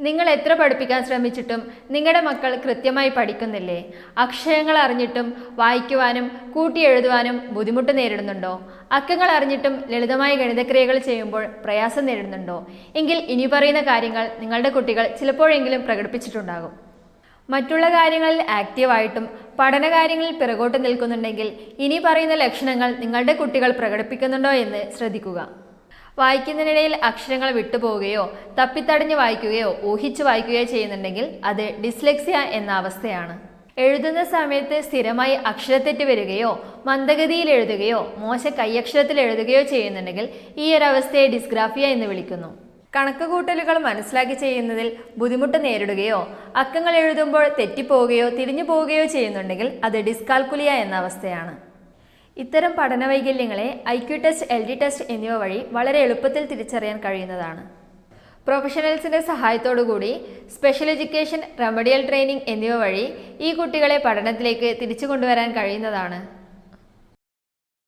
നിങ്ങൾ എത്ര പഠിപ്പിക്കാൻ ശ്രമിച്ചിട്ടും നിങ്ങളുടെ മക്കൾ കൃത്യമായി പഠിക്കുന്നില്ലേ? അക്ഷരങ്ങൾ അറിഞ്ഞിട്ടും വായിക്കുവാനും കൂട്ടി എഴുതുവാനും ബുദ്ധിമുട്ട് നേരിടുന്നുണ്ടോ? അക്കങ്ങൾ അറിഞ്ഞിട്ടും ലളിതമായ ഗണിതക്രിയകൾ ചെയ്യുമ്പോൾ പ്രയാസം നേരിടുന്നുണ്ടോ? എങ്കിൽ ഇനി പറയുന്ന കാര്യങ്ങൾ നിങ്ങളുടെ കുട്ടികൾ ചിലപ്പോഴെങ്കിലും പ്രകടിപ്പിച്ചിട്ടുണ്ടാകും. മറ്റുള്ള കാര്യങ്ങളിൽ ആക്റ്റീവായിട്ടും പഠനകാര്യങ്ങളിൽ പിറകോട്ട് നിൽക്കുന്നുണ്ടെങ്കിൽ ഇനി പറയുന്ന ലക്ഷണങ്ങൾ നിങ്ങളുടെ കുട്ടികൾ പ്രകടിപ്പിക്കുന്നുണ്ടോ എന്ന് ശ്രദ്ധിക്കുക. വായിക്കുന്നതിനിടയിൽ അക്ഷരങ്ങൾ വിട്ടുപോവുകയോ തപ്പിത്തടഞ്ഞ് വായിക്കുകയോ ഊഹിച്ചു വായിക്കുകയോ ചെയ്യുന്നുണ്ടെങ്കിൽ അത് ഡിസ്ലെക്സിയ എന്ന അവസ്ഥയാണ്. എഴുതുന്ന സമയത്ത് സ്ഥിരമായി അക്ഷരത്തെറ്റ് വരികയോ മന്ദഗതിയിൽ എഴുതുകയോ മോശ കൈയക്ഷരത്തിൽ എഴുതുകയോ ചെയ്യുന്നുണ്ടെങ്കിൽ ഈ ഒരു അവസ്ഥയെ ഡിസ്ഗ്രാഫിയ എന്ന് വിളിക്കുന്നു. കണക്കുകൂട്ടലുകൾ മനസ്സിലാക്കി ചെയ്യുന്നതിൽ ബുദ്ധിമുട്ട് നേരിടുകയോ അക്കങ്ങൾ എഴുതുമ്പോൾ തെറ്റിപ്പോവുകയോ തിരിഞ്ഞു പോവുകയോ ചെയ്യുന്നുണ്ടെങ്കിൽ അത് ഡിസ്കാൽക്കുലിയ എന്ന അവസ്ഥയാണ്. ഇത്തരം പഠന വൈകല്യങ്ങളെ I Q test L D test എന്നിവ വഴി വളരെ എളുപ്പത്തിൽ തിരിച്ചറിയാൻ കഴിയുന്നതാണ്. പ്രൊഫഷണൽസിന്റെ സഹായത്തോടുകൂടി സ്പെഷ്യൽ എഡ്യൂക്കേഷൻ റെമഡിയൽ ട്രെയിനിങ് എന്നിവ വഴി ഈ കുട്ടികളെ പഠനത്തിലേക്ക് തിരിച്ചു കൊണ്ടുവരാൻ കഴിയുന്നതാണ്.